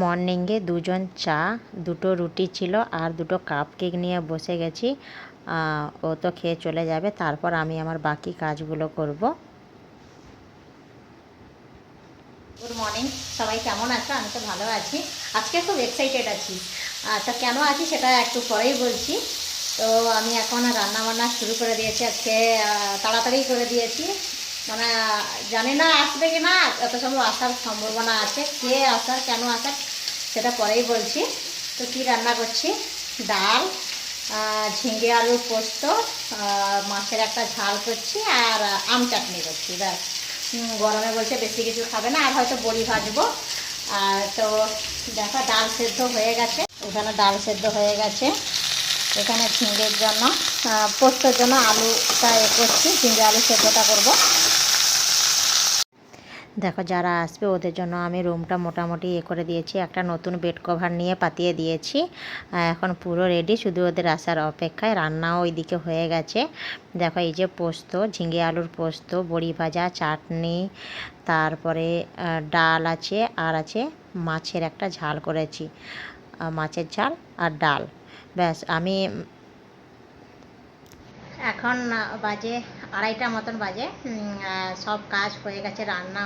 মর্নিংয়ে দুজন চা, দুটো রুটি ছিল আর দুটো কাপ কেক নিয়ে বসে গেছি। ও তো খেয়ে চলে যাবে, তারপর আমি আমার বাকি কাজগুলো করব। গুড মর্নিং সবাই কেমন আছো? আমি তো ভালো আছি। আজকে খুব এক্সাইটেড আছি। তা কেন আছি সেটা একটু পরেই বলছি। তো আমি এখন রান্না বান্না শুরু করে দিয়েছি, আজকে তাড়াতাড়ি করে দিয়েছি। মানে জানি না আসবে কি না, এত সময় আসার সম্ভাবনা আছে, কে আসার, কেন আসার, সেটা পরেই বলছি। তো কি রান্না করছি? ডাল ঝিঙে আলু পোস্ত মাছের একটা ঝাল করছি, আর আম চাটনি করছি, ব্যাস। গরমে বলছে বেশি কিছু খাবে না, আর হয়তো বড়ি ভাজবো। আর তো দেখো, ডাল সেদ্ধ হয়ে গেছে। ওখানে ডাল সেদ্ধ হয়ে গেছে। এখানে ঝিঙ্গের জন্য পোস্তর জন্য আলুটা এ করছি ঝিঙ্গে আলু সেদ্ধটা করব। দেখো, যারা আসবে ওদের জন্য আমি রুমটা মোটামুটি এ করে দিয়েছি। একটা নতুন বেড কভার নিয়ে পাতিয়ে দিয়েছি। এখন পুরো রেডি শুধু ওদের আসার অপেক্ষায়। রান্নাও ওইদিকে হয়ে গেছে। দেখো, এই যে পোস্ত, ঝিঙে আলুর পোস্ত, বড়ি ভাজা, চাটনি, তারপরে ডাল আছে, আর আছে মাছের একটা ঝাল করেছি। মাছের ঝাল আর ডাল। ব্যাস, আমি এখন বাজে আড়াইটা মতন বাজে। সব কাজ হয়ে গেছে, রান্না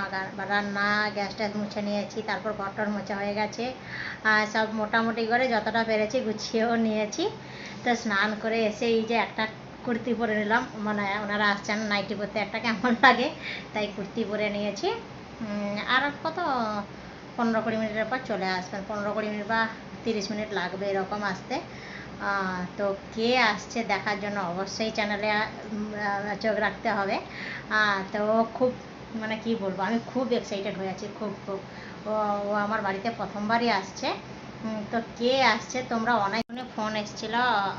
রান্না, গ্যাস ট্যাস মুছে নিয়েছি, তারপর ঘরটর মোছা হয়ে গেছে। আর সব মোটামুটি করে যতটা পেরেছি গুছিয়েও নিয়েছি। তো স্নান করে এসে এই যে একটা কুর্তি পরে নিলাম। মানে ওনারা আসছেন নাইটি পরতে একটা কেমন লাগে, তাই কুর্তি পরে নিয়েছি। আর কত? পনেরো কুড়ি মিনিটের পর চলে আসবেন। পনেরো কুড়ি মিনিট বা তিরিশ মিনিট লাগবে এরকম আসতে। তো কে আসছে দেখার জন্য অবশ্যই চ্যানেলে চোখ রাখতে হবে। তো ও খুব মানে কি বলব, আমি খুব এক্সাইটেড হয়ে আছি, খুব খুব। ও আমার বাড়িতে প্রথমবারই আসছে। তো কে আসছে, তোমরা অনেক ফোন এসেছিল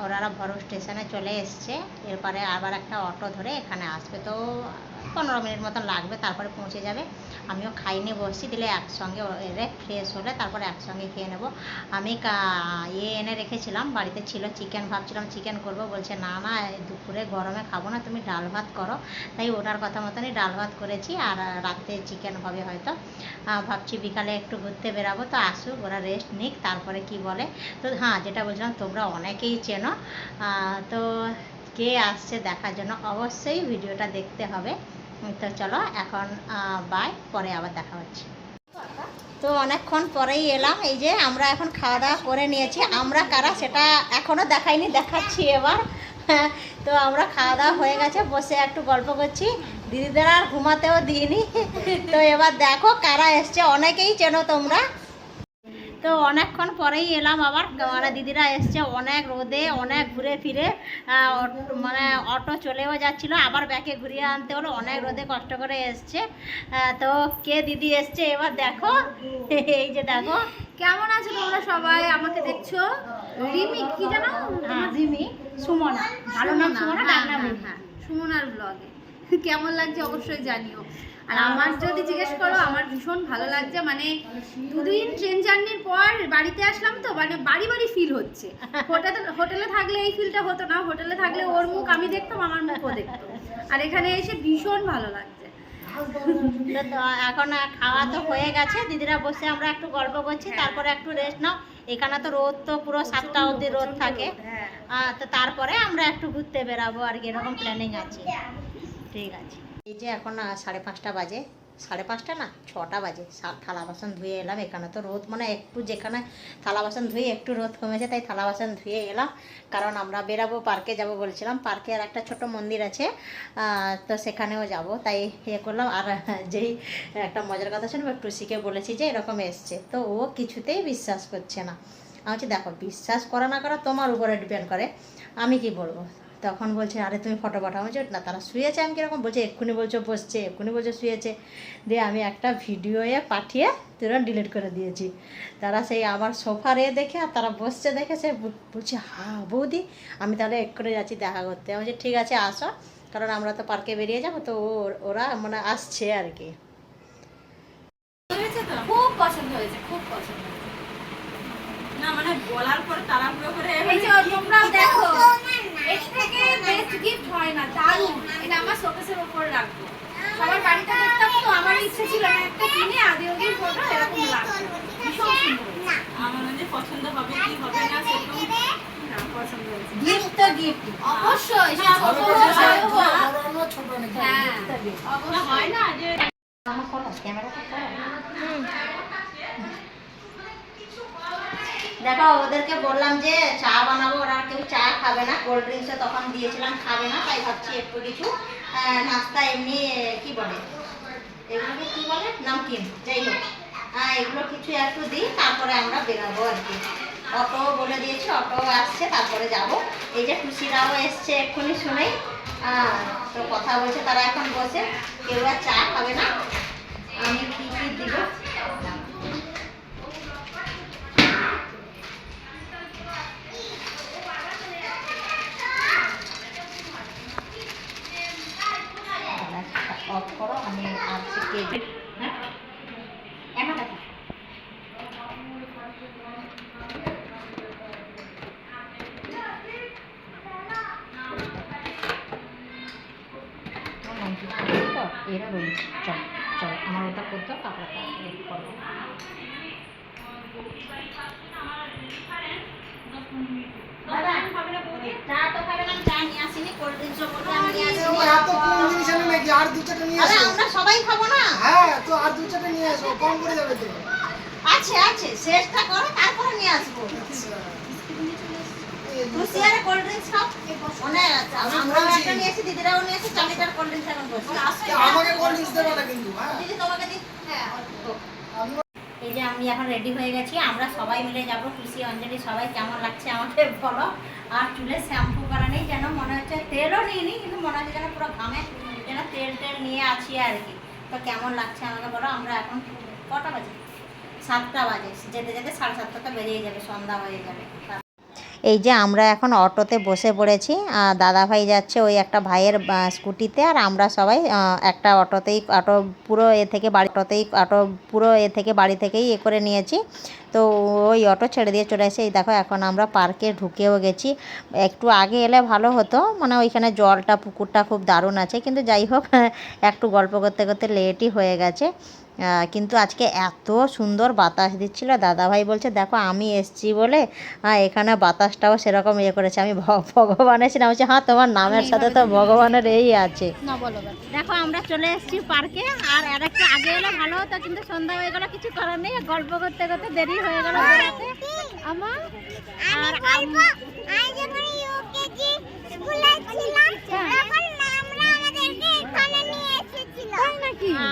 ওনারা বড় স্টেশনে চলে এসছে। এরপরে আবার একটা অটো ধরে এখানে আসবে। তো পনেরো মিনিট মতন লাগবে, তারপরে পৌঁছে যাবে। আমিও খাই খাইনি, বসছি, দিলে একসঙ্গে এলে ফ্রেশ হলে তারপরে একসঙ্গে খেয়ে নেব। আমি ইয়ে এনে রেখেছিলাম, বাড়িতে ছিল চিকেন ভাবছিলাম চিকেন করব, বলছে, না না দুপুরে গরমে খাব না, তুমি ডাল ভাত করো। তাই ওনার কথা মতনই ডাল ভাত করেছি, আর রাতে চিকেন হবে হয়তো। ভাবছি বিকালে একটু ঘুরতে বেরাবো, তো আসুক, ওরা রেস্ট নিক, তারপরে কি বলে? তো হ্যাঁ যেটা বলছিলাম, তোমরা অনেকেই চেনো। তো কে আসছে দেখার জন্য অবশ্যই ভিডিওটা দেখতে হবে। তো চলো এখন বাই পরে আবার দেখা হচ্ছে। তো অনেকক্ষণ পরেই এলাম, এই যে আমরা এখন খাওয়া দাওয়া করে নিয়েছি। আমরা কারা সেটা এখনও দেখাইনি, দেখাচ্ছি এবার। তো আমরা খাওয়া দাওয়া হয়ে গেছে, বসে একটু গল্প করছি। দিদিদের আর ঘুমাতেও দিইনি। তো এবার দেখো কারা এসছে, অনেকেই চেনো তোমরা। তো অনেকক্ষণ পরেই এলাম আবার। মানে দিদিরা এসছে অনেক রোদে অনেক ঘুরে ফিরে মানে অটো চলেও যাচ্ছিল আবার ব্যাকে ঘুরিয়ে আনতে হলো অনেক রোদে কষ্ট করে এসছে। তো কে দিদি এসছে এবার দেখো। এই যে দেখো। কেমন আছো তোমরা সবাই? আমাকে দেখছ? রিমি কি জানো হ্যাঁ, রিমি। সুমনা। ভালো নাম সুমনা ডাক নাম রিমি। হ্যাঁ সুমনার ব্লগে কেমন লাগছে অবশ্যই জানিও। আর আমার যদি জিজ্ঞেস করো আমার ভীষণ ভালো লাগছে মানে দুদিন ট্রেন জার্নির পর বাড়িতে আসলাম তো মানে বাড়ি বাড়ি ফিল হচ্ছে। হোটেলে হোটেলে থাকলে এই ফিলটা হতো না হোটেলে থাকলে ওর মুখ আমি দেখতাম আমার মুখও দেখতো। আর এখানে এসে ভীষণ ভালো লাগছে। এখন খাওয়া তো হয়ে গেছে দিদিরা বসে আমরা একটু গল্প করছি তারপরে একটু রেস্ট নাও। এখানে তো রোদ তো পুরো সাতটা অবধি রোদ থাকে। হ্যাঁ। তো তারপরে আমরা একটু ঘুরতে বেরাবো আর কি এরকম প্ল্যানিং আছে। ঠিক আছে। এই যে এখন সাড়ে পাঁচটা বাজে। সাড়ে পাঁচটা না? ছটা বাজে। থালা বাসন ধুয়ে এলাম। এখানে তো রোদ মানে একটু যেখানে থালা বাসন ধুয়ে একটু রোদ কমেছে, তাই থালা বাসন ধুয়ে এলাম। কারণ আমরা বেরাবো, পার্কে যাব বলছিলাম। পার্কে আর একটা ছোট মন্দির আছে তো সেখানেও যাব। তাই ইয়ে করলাম। আর যেই একটা মজার কথা শুনব টুসিকে বলেছি যে এরকম এসছে। তো ও কিছুতেই বিশ্বাস করছে না। আমি দেখো, বিশ্বাস করা না করা, তোমার উপরে ডিপেন্ড করে। আমি কি বলব? তখন বলছে আরে তুমি ফটো পাঠাও আমি না তারা শুয়েছে। আমি কীরকম বলছে এক্ষুনি বলছো বসছে এক্ষুনি বলছো শুয়েছে। দিয়ে আমি একটা ভিডিওয়ে পাঠিয়ে তুরন্ত ডিলিট করে দিয়েছি। তারা সেই আমার সোফারে দেখে আর তারা বসছে দেখে সে বলছে হা বৌদি আমি তাহলে এক্ষুনি যাচ্ছি দেখা করতে। আমি বলছি ঠিক আছে আসো কারণ আমরা তো পার্কে বেরিয়ে যাব তো ও- ওরা মানে আসছে আর কি। খুব পছন্দ হয়েছে খুব পছন্দ না মানে বলার পর তাড়াহুড়ো করে এই যে তোমরাও দেখো থেকে বেস্ট গিফট হয় না দারুণ এটা আমার শোকেসের উপর রাখব। সবার বাড়িতে দেখতাম তো আমার ইচ্ছে ছিল না একটা কিনে আদি ওদের ফটো এরকম লাগবে। ভীষণ সুন্দর। আমার মধ্যে পছন্দ হবে কি হবে না সেরকম হ্যাঁ, অবশ্যই হয় না যে ক্যামেরা দেখো, ওদেরকে বললাম যে চা বানাবো, ওরা কেউ চা খাবে না। কোল্ড ড্রিঙ্কসে তখন দিয়েছিলাম, খাবে না, তাই ভাবছি একটু কিছু নাস্তা এমনি, কি বলে? এগুলোকে কি বলে? নামকিন, যাই হোক। এগুলো কিছু একটু দিই, তারপরে আমরা বেরাবো আর কি। অটো বলে দিয়েছি, অটো আসছে, তারপরে যাব। এই যে খুশিরাও এসছে, এক্ষুনি শুনেই। তো কথা বলছে, তারা এখন বসে। কেউ আর চা খাবে না। আমি কি কি দিব? অফ করো আমি কেজি হ্যাঁ? এমন এরা রয়েছে চল চল আমার ওটা করতে হবে তারপরে করব। চা তো খাবে না চা নিয়ে আসিনি কোল্ড ড্রিঙ্কসও বলবে আমি নিয়ে আসিনি এত কম জিনিস আনে নাকি? আর দু চারটে নিয়ে আরে আমরা সবাই খাব না? হ্যাঁ, তো আর দু চারটে নিয়ে এসো, কম করে যাবে তো। আছে আছে শেষটা করো তারপরে নিয়ে আসব। খুশি কোল্ড ড্রিঙ্কস খাও। মনে আছে আমি একটা নিয়ে এসেছি দিদিরাও নিয়ে এসেছি চার কোল্ড ড্রিঙ্কস এখন বসে। আমাকে কোল্ড ড্রিঙ্কস দেবে না কিন্তু, হ্যাঁ? দিদি তোমাকে দি হ্যাঁ এই যে আমি এখন রেডি হয়ে গেছি আমরা সবাই মিলে যাব। খুশি অঞ্জলি সবাই কেমন লাগছে আমাকে বলো। আর চুলে শ্যাম্পু করা নেই যেন মনে হচ্ছে তেলও নিইনি, কিন্তু মনে হচ্ছে যেন পুরো ঘামে, যেন তেল টেল নিয়ে আছি আর কি। তো কেমন লাগছে আমাকে বলো, আমরা এখন কটা বাজে? সাতটা বাজে, যেতে যেতে সাড়ে সাতটা তো বেরিয়ে যাবে, সন্ধ্যা হয়ে যাবে। এই যে আমরা এখন অটোতে বসে পড়েছি আহ, দাদা ভাই যাচ্ছে ওই একটা ভাইয়ের স্কুটিতে আর আমরা সবাই একটা অটোতেই অটো পুরো এ থেকে বাড়ি অটোতেই অটো পুরো এ থেকে বাড়ি থেকেই এ করে নিয়েছি। তো ওই অটো ছেড়ে দিয়ে চলে এসে এই দেখো এখন আমরা পার্কে ঢুকেও গেছি। একটু আগে এলে ভালো হতো মানে ওইখানে জলটা পুকুরটা খুব দারুণ আছে। কিন্তু যাই হোক একটু গল্প করতে করতে লেটই হয়ে গেছে। কিন্তু আজকে এত সুন্দর বাতাস দিচ্ছিল। দাদাভাই বলছে দেখো আমি এসছি বলে হ্যাঁ এখানে বাতাসটাও সেরকম ইয়ে করেছে। আমি ভগবানের ছিলাম বলছি হ্যাঁ তোমার নামের সাথে তো ভগবানের এই আছে। দেখো আমরা চলে এসেছি পার্কে আর আর একটু আগে এলে ভালো হতো কিন্তু সন্ধ্যা হয়ে গেল কিছু করার নেই। গল্প করতে করতে দেরি হয়ে গেল আমার আর আম-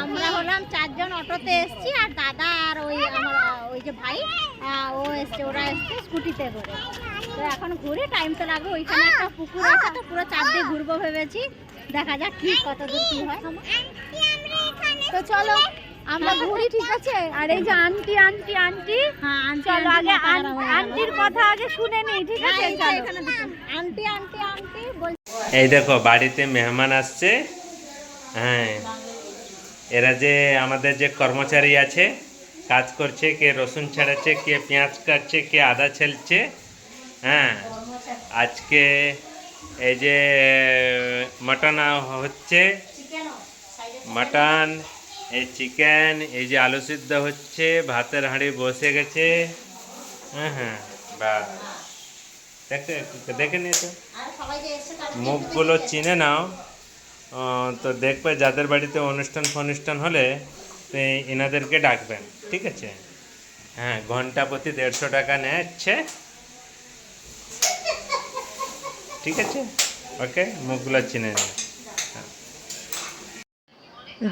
আমরা হলাম চারজন অটোতে এসেছি আর দাদা আর ওই আমার ওই যে ভাই ও এসছে ওরা এসছে স্কুটিতে করে। তো এখন ঘুরে টাইম তো লাগবে ওইখানে একটা পুকুর আছে তো পুরো চার দিয়ে ঘুরবো ভেবেছি। দেখা যাক কি কত দূর কি হয়। তো চলো আমরা ঘুরি ঠিক আছে? আর এই যে আন্টি আন্টি আন্টি চলো আগে। আন্টির কথা আগে শুনে নিই ঠিক হ্যাঁ, আছে। আন্টি আন্টি আন্টি এই দেখো বাড়িতে মেহমান আসছে। হ্যাঁ। এরা যে আমাদের যে কর্মচারী আছে কাজ করছে কে রসুন ছাড়াচ্ছে কে পেঁয়াজ কাটছে কে আদা ছেলছে হ্যাঁ। আজকে এই যে মটন হচ্ছে মাটন এই চিকেন এই যে আলু সিদ্ধ হচ্ছে ভাতের হাঁড়ি বসে গেছে হ্যাঁ হ্যাঁ বা দেখে দেখে নিয়ে তো। মুখগুলো চিনে নাও। তো দেখবে যাদের বাড়িতে অনুষ্ঠান ফনুষ্ঠান হলে এনাদেরকে ডাকবেন, ঠিক আছে? হ্যাঁ ঘণ্টা প্রতি দেড়শো টাকা নেচ্ছে। ঠিক আছে? ওকে, মুখগুলো চিনে নিন।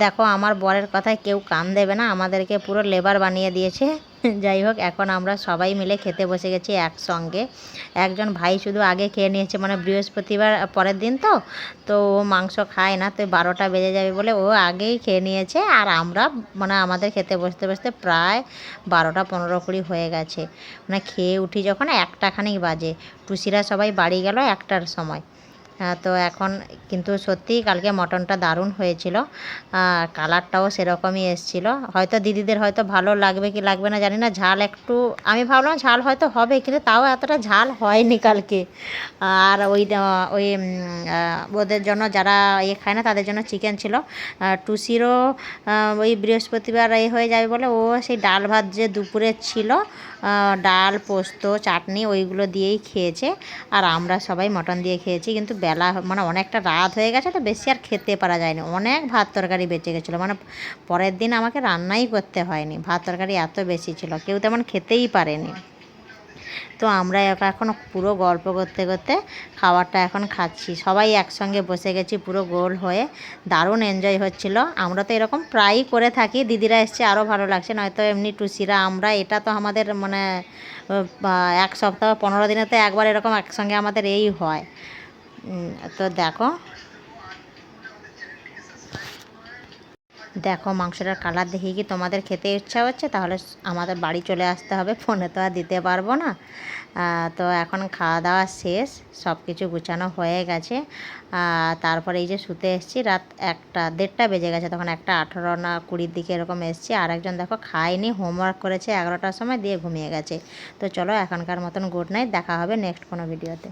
দেখো, আমার বরের কথায় কেউ কান দেবে না, আমাদেরকে পুরো লেবার বানিয়ে দিয়েছে। যাই হোক, এখন আমরা সবাই মিলে খেতে বসে গেছি একসঙ্গে। একজন ভাই শুধু আগে খেয়ে নিয়েছে মানে বৃহস্পতিবার পরের দিন তো তো ও মাংস খায় না, তো বারোটা বেজে যাবে বলে ও আগেই খেয়ে নিয়েছে। আর আমরা মানে আমাদের খেতে বসতে বসতে প্রায় বারোটা পনেরো কুড়ি হয়ে গেছে। মানে খেয়ে উঠি যখন একটা খানিক বাজে। টুসিরা সবাই বাড়ি গেল একটার সময়। তো এখন কিন্তু সত্যিই কালকে মটনটা দারুণ হয়েছিল। কালারটাও সেরকমই এসছিল। হয়তো দিদিদের হয়তো ভালো লাগবে কি লাগবে না জানি না, ঝাল একটু, আমি ভাবলাম ঝাল হয়তো হবে, কিন্তু তাও এতটা ঝাল হয়নি কালকে। আর ওই ওই ওদের জন্য যারা ইয়ে খায় না, তাদের জন্য চিকেন ছিল। টুসিরও ওই বৃহস্পতিবার এ হয়ে যাবে বলে ও সেই ডাল ভাত যে দুপুরে ছিল ডাল, পোস্ত, চাটনি ওইগুলো দিয়েই খেয়েছে। আর আমরা সবাই মটন দিয়ে খেয়েছি, কিন্তু বেলা মানে অনেকটা রাত হয়ে গেছে তো বেশি আর খেতে পারা যায়নি। অনেক ভাত তরকারি বেঁচে গেছিল মানে পরের দিন আমাকে রান্নাই করতে হয়নি। ভাত তরকারি এত বেশি ছিল, কেউ তেমন খেতেই পারেনি। তো আমরা এখন পুরো গল্প করতে করতে খাবারটা এখন খাচ্ছি। সবাই একসঙ্গে বসে গেছি পুরো গোল হয়ে। দারুণ এনজয় হচ্ছিল। আমরা তো এরকম প্রায়ই করে থাকি। দিদিরা এসছে আরও ভালো লাগছে। নয়তো এমনি টুসিরা, আমরা এটা তো আমাদের মানে এক সপ্তাহ, পনেরো দিনে তো একবার এরকম একসঙ্গে আমাদের এই হয়। তো দেখো দেখো মাংসটার কালার দেখে কি তোমাদের খেতে ইচ্ছা হচ্ছে? তাহলে আমাদের বাড়ি চলে আসতে হবে, ফোনে তো আর দিতে পারব না। তো এখন খাওয়া দাওয়া শেষ সব কিছু গুছানো হয়ে গেছে। তারপরে এই যে শুতে এসেছি, রাত একটা, দেড়টা বেজে গেছে, তখন একটা আঠারো না কুড়ির দিকে এরকম এসেছি। আর একজন দেখো খায়নি হোমওয়ার্ক করেছে এগারোটার সময় দিয়ে ঘুমিয়ে গেছে। তো চলো এখনকার মতন গুড নাইট দেখা হবে নেক্সট কোনো ভিডিওতে